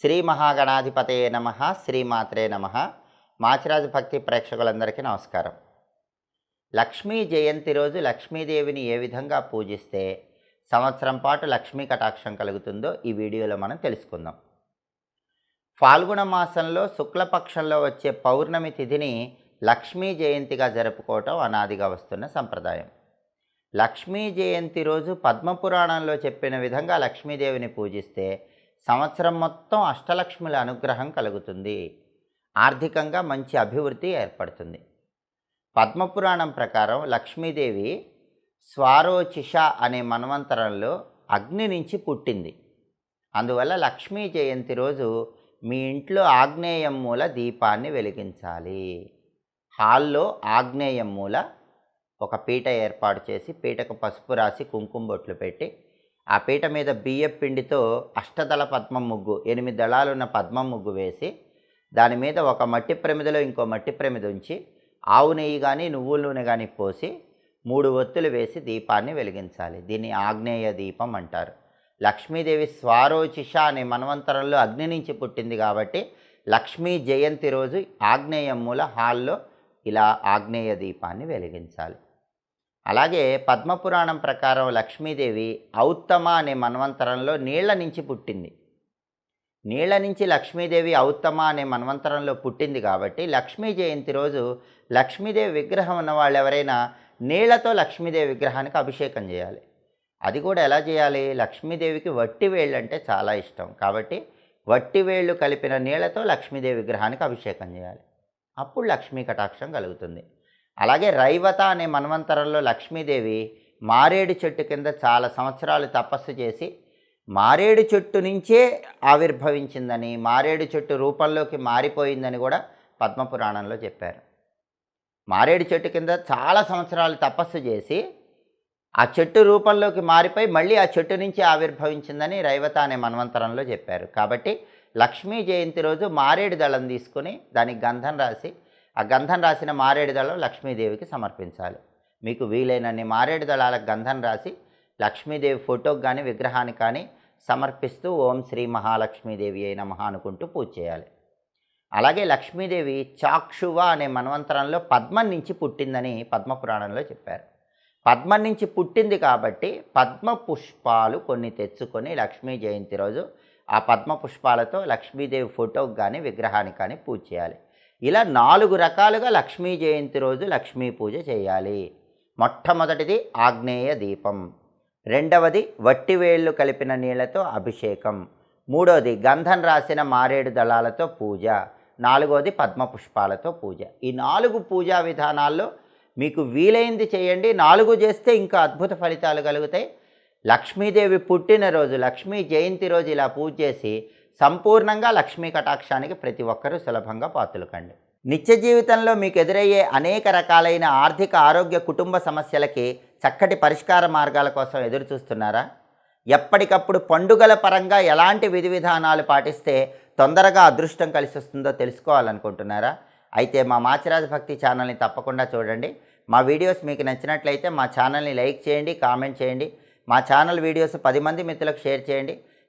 శ్రీ మహాగణాధిపతయే నమ శ్రీమాత్రే నమ. మాచిరాజు భక్తి ప్రేక్షకులందరికీ నమస్కారం. లక్ష్మీ జయంతి రోజు లక్ష్మీదేవిని ఏ విధంగా పూజిస్తే సంవత్సరం పాటు లక్ష్మీ కటాక్షం కలుగుతుందో ఈ వీడియోలో మనం తెలుసుకుందాం. ఫాల్గుణ మాసంలో శుక్లపక్షంలో వచ్చే పౌర్ణమి తిథిని లక్ష్మీ జయంతిగా జరుపుకోవటం అనాదిగా వస్తున్న సంప్రదాయం. లక్ష్మీ జయంతి రోజు పద్మపురాణంలో చెప్పిన విధంగా లక్ష్మీదేవిని పూజిస్తే సంవత్సరం మొత్తం అష్టలక్ష్ముల అనుగ్రహం కలుగుతుంది. ఆర్థికంగా మంచి అభివృద్ధి ఏర్పడుతుంది. పద్మపురాణం ప్రకారం లక్ష్మీదేవి స్వారోచిష అనే మన్వంతరంలో అగ్ని నుంచి పుట్టింది. అందువల్ల లక్ష్మీ జయంతి రోజు మీ ఇంట్లో ఆగ్నేయం మూల దీపాన్ని వెలిగించాలి. హాల్లో ఆగ్నేయం మూల ఒక పీట ఏర్పాటు చేసి పీటకు పసుపు రాసి కుంకుమ బొట్లు పెట్టి ఆ పీట మీద బియ్యం పిండితో అష్టదళ పద్మం ముగ్గు ఎనిమిది దళాలున్న పద్మం ముగ్గు వేసి దాని మీద ఒక మట్టి ప్రమిదలో ఇంకో మట్టి ప్రమిద ఉంచి ఆవు నెయ్యి కానీ నువ్వుల నూనె కానీ పోసి మూడు ఒత్తులు వేసి దీపాన్ని వెలిగించాలి. దీన్ని ఆగ్నేయ దీపం అంటారు. లక్ష్మీదేవి స్వారోచిష అనే మన్వంతరంలో అగ్ని నుంచి పుట్టింది కాబట్టి లక్ష్మీ జయంతి రోజు ఆగ్నేయం మూల హాల్లో ఇలా ఆగ్నేయ దీపాన్ని వెలిగించాలి. అలాగే పద్మపురాణం ప్రకారం లక్ష్మీదేవి ఔత్తమ అనే మన్వంతరంలో నీళ్ళ నుంచి పుట్టింది. నీళ్ళ నుంచి లక్ష్మీదేవి ఔత్తమ అనే మన్వంతరంలో పుట్టింది కాబట్టి లక్ష్మీ జయంతి రోజు లక్ష్మీదేవి విగ్రహం ఉన్న వాళ్ళు ఎవరైనా నీళ్ళతో లక్ష్మీదేవి విగ్రహానికి అభిషేకం చేయాలి. అది కూడా ఎలా చేయాలి? లక్ష్మీదేవికి వట్టి వేళ్ళు అంటే చాలా ఇష్టం కాబట్టి వట్టి వేళ్ళు కలిపిన నీళ్ళతో లక్ష్మీదేవి విగ్రహానికి అభిషేకం చేయాలి. అప్పుడు లక్ష్మీ కటాక్షం కలుగుతుంది. అలాగే రైవత అనే మన్వంతరంలో లక్ష్మీదేవి మారేడు చెట్టు కింద చాలా సంవత్సరాలు తపస్సు చేసి మారేడు చెట్టు నుంచే ఆవిర్భవించిందని మారేడు చెట్టు రూపంలోకి మారిపోయిందని కూడా పద్మపురాణంలో చెప్పారు. మారేడు చెట్టు కింద చాలా సంవత్సరాలు తపస్సు చేసి ఆ చెట్టు రూపంలోకి మారిపోయి మళ్ళీ ఆ చెట్టు నుంచి ఆవిర్భవించిందని రైవత అనే మన్వంతరంలో చెప్పారు. కాబట్టి లక్ష్మీ జయంతి రోజు మారేడు దళం తీసుకుని దానికి గంధం రాసి ఆ గంధం రాసిన మారేడు దళం లక్ష్మీదేవికి సమర్పించాలి. మీకు వీలైనన్ని మారేడు దళాలకు గంధం రాసి లక్ష్మీదేవి ఫోటోకి కానీ విగ్రహానికి కానీ సమర్పిస్తూ ఓం శ్రీ మహాలక్ష్మీదేవి అయిన మహా అనుకుంటూ పూజ చేయాలి. అలాగే లక్ష్మీదేవి చాక్షువ అనే మన్వంతరంలో పద్మం నుంచి పుట్టిందని పద్మపురాణంలో చెప్పారు. పద్మం నుంచి పుట్టింది కాబట్టి పద్మ పుష్పాలు కొన్ని తెచ్చుకొని లక్ష్మీ జయంతి రోజు ఆ పద్మ పుష్పాలతో లక్ష్మీదేవి ఫోటోకి కానీ విగ్రహానికి కానీ పూజ చేయాలి. ఇలా నాలుగు రకాలుగా లక్ష్మీ జయంతి రోజు లక్ష్మీ పూజ చేయాలి. మొట్టమొదటిది ఆగ్నేయ దీపం. రెండవది వట్టివేళ్ళు కలిపిన నీళ్ళతో అభిషేకం. మూడవది గంధం రాసిన మారేడు దళాలతో పూజ. నాలుగవది పద్మ పుష్పాలతో పూజ. ఈ నాలుగు పూజా విధానాల్లో మీకు వీలైంది చేయండి. నాలుగు చేస్తే ఇంకా అద్భుత ఫలితాలు కలుగుతాయి. లక్ష్మీదేవి పుట్టినరోజు లక్ష్మీ జయంతి రోజు ఇలా పూజ చేసి సంపూర్ణంగా లక్ష్మీ కటాక్షానికి ప్రతి ఒక్కరూ సులభంగా పాత్రలు కండి నిత్య జీవితంలో మీకు ఎదురయ్యే అనేక రకాలైన ఆర్థిక ఆరోగ్య కుటుంబ సమస్యలకి చక్కటి పరిష్కార మార్గాల కోసం ఎదురు చూస్తున్నారా? ఎప్పటికప్పుడు పండుగల పరంగా ఎలాంటి విధి విధానాలు పాటిస్తే తొందరగా అదృష్టం కలిసి వస్తుందో తెలుసుకోవాలనుకుంటున్నారా? అయితే మా మాచిరాజ భక్తి ఛానల్ని తప్పకుండా చూడండి. మా వీడియోస్ మీకు నచ్చినట్లయితే మా ఛానల్ని లైక్ చేయండి కామెంట్ చేయండి. మా ఛానల్ వీడియోస్ పది మంది మిత్రులకు షేర్ చేయండి.